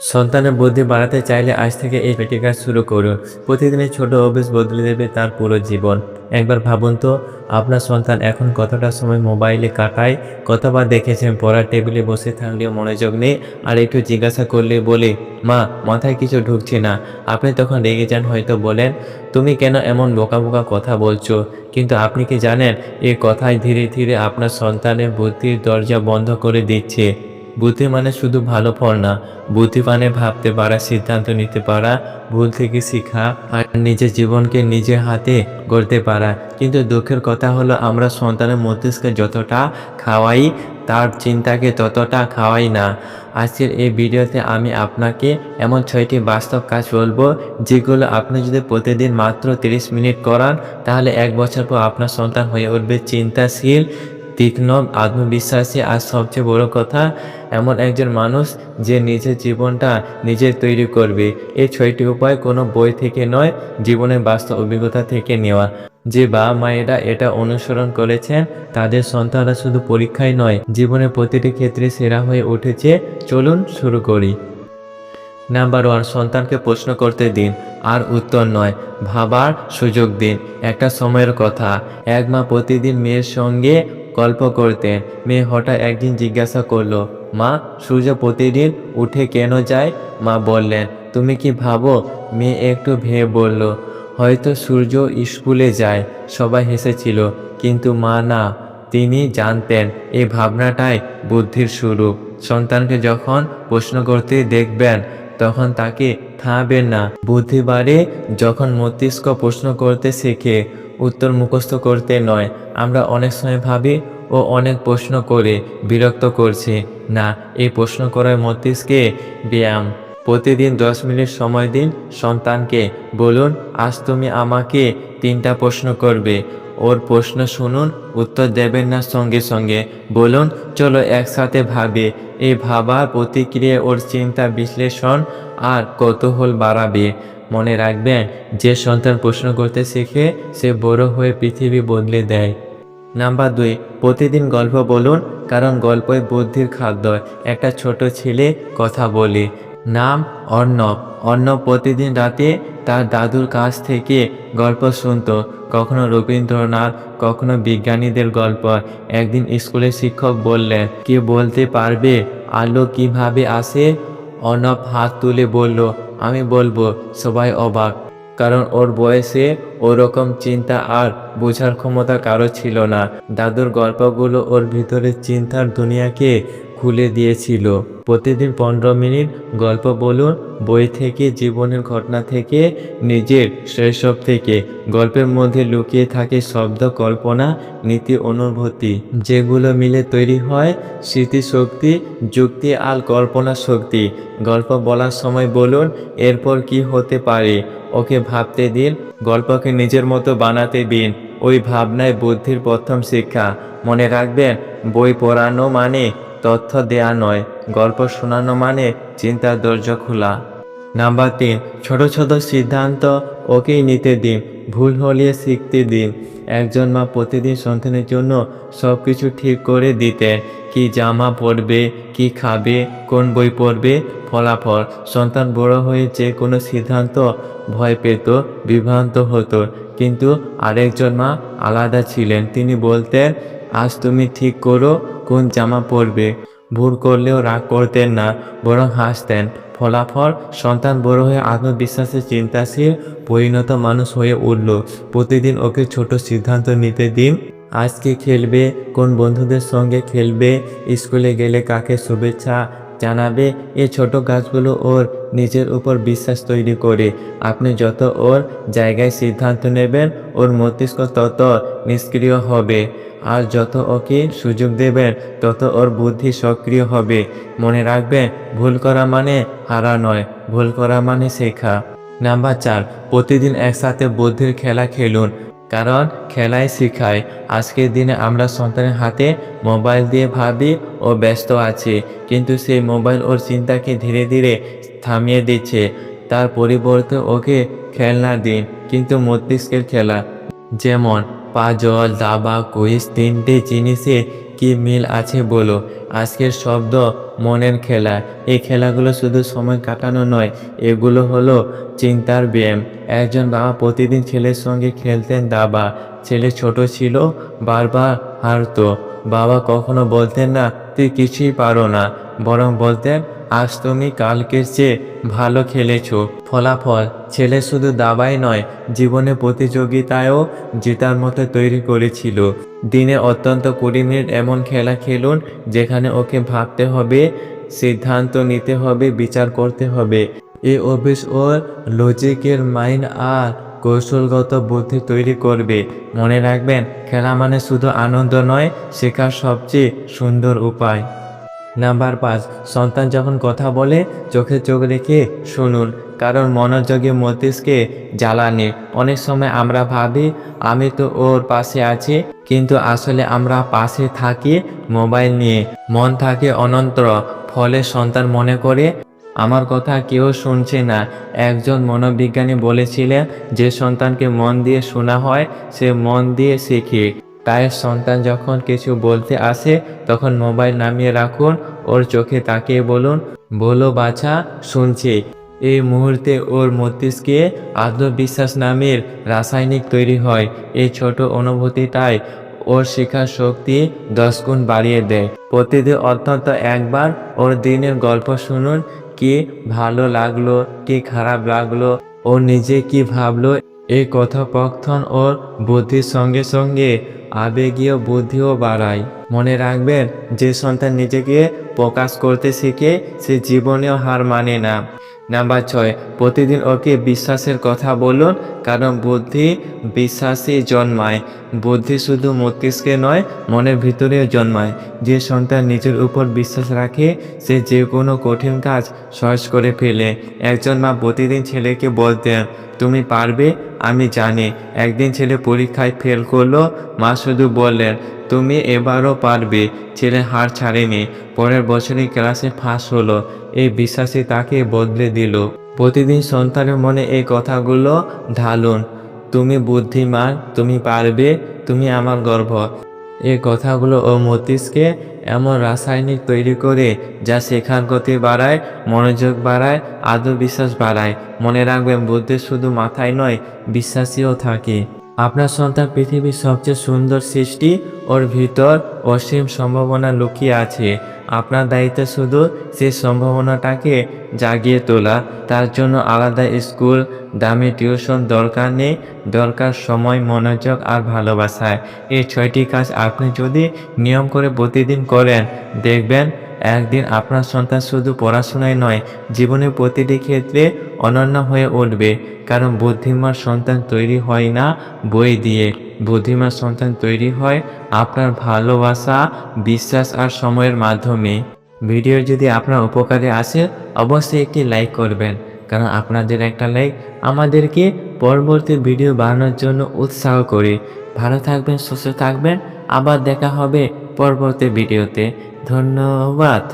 সন্তানের বুদ্ধি বাড়াতে চাইলে আজ থেকে এই পেটি কাজ শুরু করুন। প্রতিদিনের ছোট অভ্যেস বদলে দেবে তার পুরো জীবন। একবার ভাবুন তো, আপনার সন্তান এখন কতটা সময় মোবাইলে কাটায়, কতবার দেখেছেন পড়ার টেবিলে বসে থাকলেও মনোযোগ নেই, আর একটু জিজ্ঞাসা করলে বলে, মা, মাথায় কিছু ঢুকছে না। আপনি তখন রেগে যান হয়তো বলেন, তুমি কেন এমন বোকা বোকা কথা বলছো? কিন্তু আপনি কি জানেন এই কথায় ধীরে ধীরে আপনার সন্তানের বুদ্ধির দরজা বন্ধ করে দিচ্ছে। বুদ্ধি মানে শুধু ভালো ফল না, বুদ্ধি মানে ভাবতে পারা, সিদ্ধান্ত নিতে পারা, ভুল থেকে শেখা আর নিজের জীবনকে নিজের হাতে গড়তে পারা। কিন্তু দুঃখের কথা হলো, আমরা সন্তানের মস্তিষ্কে যতটা খাওয়াই, তার চিন্তাকে ততটা খাওয়াই না। আজকের এই ভিডিওতে আমি আপনাকে এমন ছয়টি বাস্তব কাজ বলব, যেগুলো আপনি যদি প্রতিদিন মাত্র 30 মিনিট করান, তাহলে এক বছর পর আপনার সন্তান হয়ে উঠবে চিন্তাশীল তীক্ষ্ণ আত্মবিশ্বাসী আর সবচেয়ে বড় কথা। এমন একজন মানুষ যে নিজের জীবনটা নিজে তৈরি করবে এই ছয়টি উপায় কোনো বই থেকে নয়, জীবনের বাস্তব অভিজ্ঞতা থেকে নেওয়া। যে বাবা মায়েরা এটা অনুসরণ করেছেন, তাদের সন্তানরা শুধু পরীক্ষায় নয়, জীবনের প্রতিটি ক্ষেত্রে সেরা হয়ে উঠেছে। চলুন শুরু করি। নাম্বার ওয়ান, সন্তানকে প্রশ্ন করতে দিন, আর উত্তর নয়, ভাবার সুযোগ দিন। একটা সময়ের কথা। এক মা প্রতিদিন মেয়ের সঙ্গে গল্প করতেন মেয়ে হঠাৎ একদিন জিজ্ঞাসা করল, মা, সূর্য প্রতিদিন উঠে কেন যায়? মা বললেন, তুমি কি ভাবো? মেয়ে একটু ভেবে বলল, হয়তো সূর্য স্কুলে যায়। সবাই হেসেছিল, কিন্তু মা না, তিনি জানতেন। এই ভাবনাটাই বুদ্ধির শুরু সন্তানকে যখন প্রশ্ন করতে দেখবেন, তখন তাকে থামাবেন না। বুদ্ধি বাড়ে যখন মস্তিষ্ক প্রশ্ন করতে শেখে। উত্তর মুখস্থ করতে নয়। আমরা অনেক সময় ভাবি ও অনেক প্রশ্ন করে বিরক্ত করছি। না, এই প্রশ্ন করার মস্তিষ্কে ব্যায়াম। প্রতিদিন দশ মিনিট সময় দিন সন্তানকে। বলুন, আজ তুমি আমাকে তিনটা প্রশ্ন করবে। ওর প্রশ্ন শুনুন, উত্তর দেবেন না সঙ্গে সঙ্গে। বলুন, চলো একসাথে ভাবে। এই ভাবার প্রতিক্রিয়া ওর চিন্তা বিশ্লেষণ আর কৌতূহল বাড়াবে। মনে রাখবেন, যে সন্তান প্রশ্ন করতে শিখে, সে বড় হয়ে পৃথিবী বদলে দেয়। নাম্বার দুই, প্রতিদিন গল্প বলুন, কারণ গল্পই বুদ্ধির খাদ্য। একটা ছোট ছেলে কথা বলে, নাম অর্ণব। অর্ণব প্রতিদিন রাতে তার দাদুর কাছ থেকে গল্প শুনতো। কখনো রবীন্দ্রনাথ, কখনো বিজ্ঞানীদের গল্প। একদিন স্কুলের শিক্ষক বললেন, কি বলতে পারবে? আলো কীভাবে আসে? অর্ণব হাত তুলে বলল, আমি বলব, সবাই অবাক। কারণ ওর বয়সে ওরকম চিন্তা আর বোঝার ক্ষমতা কারও ছিল না। দাদুর গল্পগুলো ওর ভিতরে চিন্তার দুনিয়াকে খুলে দিয়েছিল। প্রতিদিন পনেরো মিনিট গল্প বলুন, বই থেকে, জীবনের ঘটনা থেকে, নিজের শৈশব থেকে। গল্পের মধ্যে লুকিয়ে থাকে শব্দ, কল্পনা, নীতি, অনুভূতি। যেগুলো মিলে তৈরি হয় স্মৃতিশক্তি, যুক্তি আর কল্পনা শক্তি। গল্প বলার সময় বলুন, এরপর কি হতে পারে? ওকে ভাবতে দিন, গল্পকে নিজের মতো বানাতে দিন। ওই ভাবনায় বুদ্ধির প্রথম শিক্ষা। মনে রাখবেন, বই পড়ানো মানে তথ্য দেয়া নয়, গল্প শোনানো মানে চিন্তার দরজা খোলা। নাম্বার তিন, ছোট ছোট সিদ্ধান্ত ওকেই নিতে দিন, ভুল হলে শিখতে দিন। একজন মা প্রতিদিন সন্তানের জন্য সব কিছু ঠিক করে দিতেন, কি জামা পরবে, কি খাবে, কোন বই পড়বে, ফলাফল। সন্তান বড় হয়ে যে কোনো সিদ্ধান্ত ভয় পেত, বিভ্রান্ত হতো। কিন্তু আরেকজন মা আলাদা ছিলেন, তিনি বলতেন আজ তুমি ঠিক করো কোন জামা পরবে। ভুল করলেও রাগ করতেন না, বরং হাসতেন। ফলাফল সন্তান বড় হয়ে আত্মবিশ্বাসে চিন্তাশীল, পরিণত মানুষ হয়ে উঠল। প্রতিদিন ওকে ছোট সিদ্ধান্ত নিতে দিন। আজকে খেলবে, কোন বন্ধুদের সঙ্গে খেলবে, স্কুলে গেলে কাকে শুভেচ্ছা জানাবে, এ ছোট গাছগুলো ওর নিজের উপর বিশ্বাস তৈরি করে। আপনি যত ওর জায়গায় সিদ্ধান্ত নেবেন, ওর মস্তিষ্ক তত নিষ্ক্রিয় হবে। আর যত ওকে সুযোগ দেবেন, তত ওর বুদ্ধি সক্রিয় হবে। মনে রাখবেন, ভুল করা মানে হারা নয়, ভুল করা মানে শেখা। নাম্বার চার, প্রতিদিন একসাথে বুদ্ধির খেলা খেলুন। কারণ খেলাই শেখায়। আজকের দিনে আমরা সন্তানের হাতে মোবাইল দিয়ে ভাবি ও ব্যস্ত আছে, কিন্তু সেই মোবাইল ওর চিন্তাকে ধীরে ধীরে থামিয়ে দিচ্ছে। তার পরিবর্তে ওকে খেলনা দিন, কিন্তু মস্তিষ্কের খেলা। যেমন, পাজল, দাবা, কুইজ, তিনটে জিনিসে কি মিল আছে বলো? আজকের শব্দ মনের খেলা। এই খেলাগুলো শুধু সময় কাটানো নয়, এগুলো হলো চিন্তার ব্যায়াম। একজন বাবা প্রতিদিন ছেলের সঙ্গে খেলতেন দাবা। ছেলে ছোট ছিল, বারবার হারতো। বাবা কখনো বলতেন না, তুই কিছুই পারো না। বরং বলতেন, আজ তুমি কালকের চেয়ে ভালো খেলেছ। ফলাফল, ছেলে শুধু দাবাই নয়, জীবনে প্রতিযোগিতায়ও জেতার মতো তৈরি করেছিল। দিনে অত্যন্ত কুড়ি মিনিট এমন খেলা খেলুন যেখানে ওকে ভাবতে হবে, সিদ্ধান্ত নিতে হবে, বিচার করতে হবে। এ অভ্যেস ওর লজিকের মাইন্ড আর কৌশলগত বুদ্ধি তৈরি করবে। মনে রাখবেন, খেলা মানে শুধু আনন্দ নয়, শেখার সবচেয়ে সুন্দর উপায়। নাম্বার পাঁচ, সন্তান যখন কথা বলে, চোখে চোখ রেখে শুনুন। কারণ মনোযোগী মস্তিষ্কে জ্বালানি। অনেক সময় আমরা ভাবি, আমি তো ওর পাশে আছি, কিন্তু আসলে আমরা পাশে থাকি মোবাইল নিয়ে। মন থাকে অনন্তর ফলে সন্তান মনে করে, আমার কথা কেউ শুনছে না। একজন মনোবিজ্ঞানী বলেছিলেন, যে সন্তানকে মন দিয়ে শোনা হয়, সে মন দিয়ে শেখে। তাই সন্তান যখন কিছু বলতে আসে, তখন মোবাইল নামিয়ে রাখুন, ওর চোখে তাকিয়ে বলুন, বলো বাছা, শুনছি। এই মুহূর্তে ওর মস্তিষ্কে আত্মবিশ্বাস নামের রাসায়নিক তৈরি হয়। এই ছোট অনুভূতিটাই ওর শেখার শক্তি দশ গুণ বাড়িয়ে দেয়। প্রতিদিন অত্যন্ত একবার ওর দিনের গল্প শুনুন। কি ভালো লাগল? কি খারাপ লাগল? ও নিজে কি ভাবলো? এই কথোপকথন ওর বুদ্ধির সঙ্গে সঙ্গে আবেগীয় বুদ্ধিও বাড়ায়। মনে রাখবেন, যে সন্তান নিজেকে প্রকাশ করতে শিখে, সে জীবনেও হার মানে না। নাম্বার ছয়, প্রতিদিন ওকে বিশ্বাসের কথা বলুন, কারণ বুদ্ধি বিশ্বাসই জন্মায়। বুদ্ধি শুধু মস্তিষ্কে নয়, মনের ভিতরেও জন্মায়। যে সন্তান নিজের উপর বিশ্বাস রাখে, সে যে কোনো কঠিন কাজ সহজ করে ফেলে। একজন মা প্রতিদিন ছেলেকে বলতেন, তুমি পারবে? আমি জানি। একদিন ছেলে পরীক্ষায় ফেল করল, মা শুধু বললেন, তুমি এবারও পারবে। ছেলে হার ছাড়েনি। পরের বছরই ক্লাসে ফার্স্ট হলো। এই বিশ্বাসই তাকে বদলে দিল। প্রতিদিন সন্তানের মনে এই কথাগুলো ঢালুন। তুমি বুদ্ধিমান, তুমি পারবে, তুমি আমার গর্ব। এই কথাগুলো ও মস্তিষ্কে এমন রাসায়নিক তৈরি করে যা শেখার গতি বাড়ায়, মনোযোগ বাড়ায়, আত্মবিশ্বাস বাড়ায়। মনে রাখবেন, বুদ্ধি শুধু মাথায় নয়, বিশ্বাসীও থাকে। আপনার সন্তান পৃথিবীর সবচেয়ে সুন্দর সৃষ্টি ওর ভিতর অসীম সম্ভাবনা লুকিয়ে আছে। আপনার দায়িত্ব শুধু সেই সম্ভাবনাটাকে জাগিয়ে তোলা। তার জন্য আলাদা স্কুল, দামি টিউশন দরকার নেই, দরকার সময়, মনোযোগ আর ভালোবাসায় এই ছয়টি কাজ আপনি যদি নিয়ম করে প্রতিদিন করেন, দেখবেন একদিন আপনার সন্তান শুধু পড়াশোনায় নয়, জীবনের প্রতিটি ক্ষেত্রে অনন্য হয়ে উঠবে, কারণ বুদ্ধিমান সন্তান তৈরি হয় না বই দিয়ে। বুদ্ধিমান সন্তান তৈরি হয় আপনার ভালোবাসা, বিশ্বাস আর সময়ের মাধ্যমে। ভিডিও যদি আপনার উপকারে আসে, অবশ্যই একটি লাইক করবেন, কারণ আপনাদের একটা লাইক আমাদেরকে পরবর্তী ভিডিও বানানোর জন্য উৎসাহ করে। ভালো থাকবেন, সুস্থ থাকবেন, আবার দেখা হবে পরবর্তী ভিডিওতে। ধন্যবাদ।